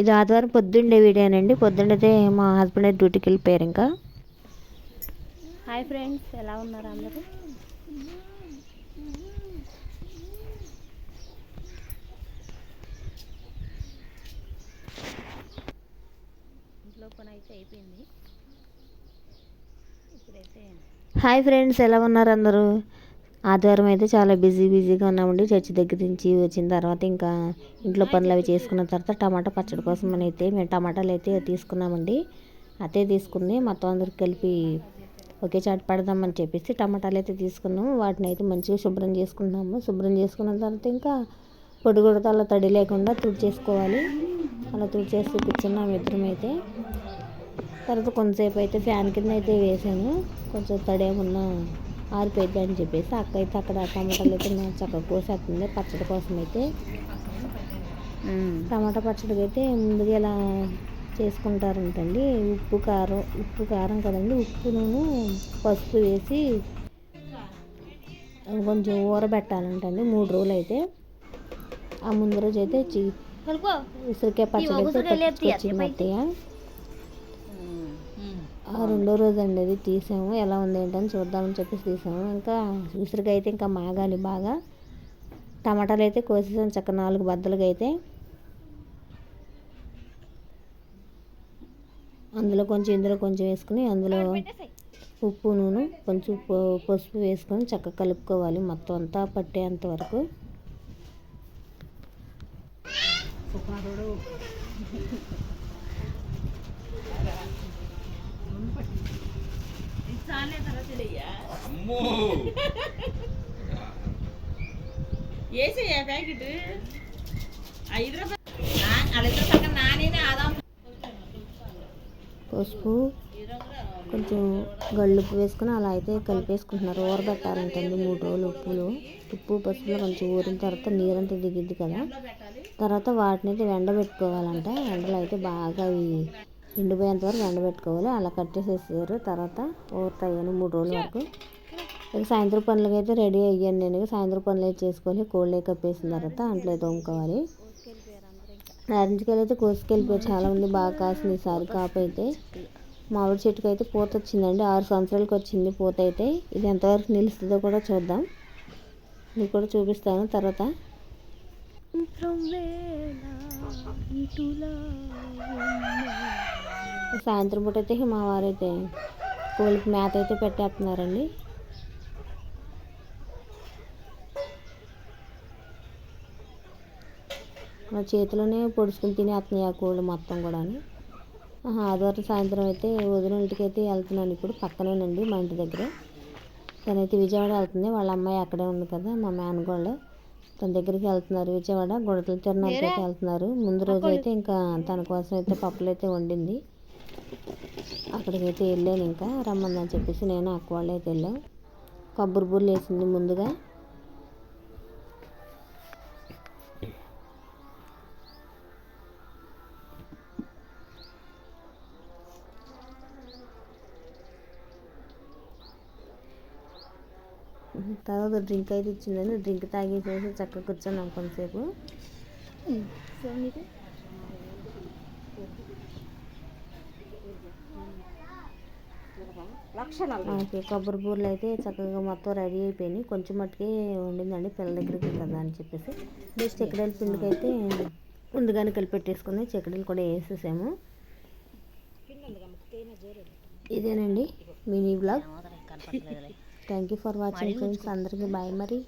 ఇది ఆదివారం పొద్దుండే వీడియోనండి. పొద్దుండైతే మా హస్బెండ్ డ్యూటీకి వెళ్ళిపోయారు ఇంకా. హాయ్ ఫ్రెండ్స్ ఎలా ఉన్నారు అందరూ? ఇంట్లో పని అయితే అయిపోయింది. ఇప్పుడైతే హాయ్ ఫ్రెండ్స్ ఎలా ఉన్నారు అందరూ? ఆదివారం అయితే చాలా బిజీ బిజీగా ఉన్నామండి. చర్చి దగ్గర నుంచి వచ్చిన తర్వాత ఇంకా ఇంట్లో పనులు అవి చేసుకున్న తర్వాత టమాటా పచ్చడి కోసం అని అయితే మేము టమాటాలు అయితే తీసుకున్నామండి. అదే తీసుకుంది మొత్తం అందరికి కలిపి ఒకే చాటు పడదామని చెప్పేసి టమాటాలు అయితే తీసుకున్నాము వాటిని అయితే మంచిగా శుభ్రం చేసుకున్నాము. శుభ్రం చేసుకున్న తర్వాత ఇంకా పొడి అలా తడి లేకుండా తుడిచేసుకోవాలి. అలా తుడిచేసి కూర్చున్నాము ఇద్దరం అయితే. తర్వాత కొంతసేపు అయితే ఫ్యాన్ కింద అయితే వేసాను. కొంచెం తడి ఆరిపోయింది అని చెప్పేసి అక్క అయితే అక్కడ టమాటాలు అయితే చక్కగా కోసేస్తుంది. పచ్చడి కోసం అయితే టమాటా పచ్చడికి అయితే ముందుగా ఇలా చేసుకుంటారంటండి ఉప్పు కారం ఉప్పు కారం కదండి ఉప్పును పసుపు వేసి కొంచెం ఊరబెట్టాలంటండి మూడు రోజులు అయితే ఆ ముందు రోజు అయితే చి ఉసిరికాయ పచ్చడి అయితే వచ్చింది అత్తయ్య రెండో రోజు అండి అది తీసాము. ఎలా ఉంది ఏంటని చూద్దామని చెప్పేసి తీసాము. ఇంకా ఉసిరికైతే అయితే ఇంకా మాగాలి బాగా. టమాటాలు అయితే కోసేసాను చక్క నాలుగు బద్దలుగా అయితే అందులో కొంచెం ఇందులో కొంచెం వేసుకుని అందులో ఉప్పు నూనె కొంచెం పసుపు వేసుకొని చక్కగా కలుపుకోవాలి మొత్తం అంతా పట్టేంత వరకు. వేసేయా ప్యాకెట్? ఐదు రూపాయలు నానేనే ఆదాం. పసుపు కొంచెం గళ్ళుప్పు వేసుకుని అలా అయితే కలిపేసుకుంటున్నారు. ఊరబెట్టాలంటండి మూడు రోజులు ఉప్పులు. ఉప్పు పసుపులో కొంచెం ఊరిన తర్వాత నీరంతా దిగిద్ది కదా. తర్వాత వాటిని అయితే ఎండబెట్టుకోవాలంట ఎండలో అయితే బాగా అవి ఎండిపోయేంత వరకు ఎండబెట్టుకోవాలి. అలా కట్టేసేసారు. తర్వాత ఊరుతాయని మూడు రోజుల వరకు. ఇక సాయంత్రం పనులకి అయితే రెడీ అయ్యాను నేను. సాయంత్రం పనులు అయితే చేసుకోవాలి. కోళ్ళు కప్పేసిన తర్వాత అంట్లో అయితే తోముకోవాలి నారింజకాయలు అయితే కోసుకెళ్ళిపోయి చాలామంది బాగా కాసింది ఈసారి కాపైతే అయితే. మామిడి చెట్టుకు అయితే పూత వచ్చిందండి. ఆరు సంవత్సరాలకు వచ్చింది పూత అయితే. ఇది ఎంతవరకు నిలుస్తుందో కూడా చూద్దాం. మీకు కూడా చూపిస్తాను. తర్వాత సాయంత్రం పూట అయితే మా వారైతే కోళ్ళకి మేత అయితే పెట్టేస్తున్నారండి. మా చేతిలోనే పొడుచుకుని తినేస్తున్నాయి ఆ కోళ్ళు మొత్తం కూడా ఆదివారం సాయంత్రం అయితే వదిన ఇంటికి అయితే వెళ్తున్నాను ఇప్పుడు పక్కనేనండి మా ఇంటి దగ్గర. తనైతే విజయవాడ వెళ్తుంది వాళ్ళ అమ్మాయి అక్కడే ఉంది కదా మా మేనగోళ్ళు. తన దగ్గరికి వెళ్తున్నారు. విజయవాడ గుడతల తిరణాలకి వెళ్తున్నారు. ముందు రోజు అయితే ఇంకా తన కోసం అయితే పప్పులు అయితే వండింది. అక్కడికైతే వెళ్ళాను ఇంకా. రమ్మందని చెప్పేసి నేను అక్క వాళ్ళు అయితే వెళ్ళాం. కొబ్బరి బుర్లు వేసింది ముందుగా. తర్వాత డ్రింక్ అయితే ఇచ్చిందని డ్రింక్ తాగేసేసి చక్కగా కూర్చున్నాం కొంతసేపు. మనకి కొబ్బరి బూరలు అయితే చక్కగా మొత్తం రెడీ అయిపోయినాయి. కొంచెం మట్టుకే వండిందండి పిల్లల దగ్గరికి కదా అని చెప్పేసి. నెక్స్ట్ చెక్కడేల పిండికి అయితే ముందుగానే కలిపెట్టేసుకుని చెక్కడీలు కూడా వేసేసాము. ఇదేనండి mini blog. Thank you for watching friends. అందరికీ బాయ్ మరి.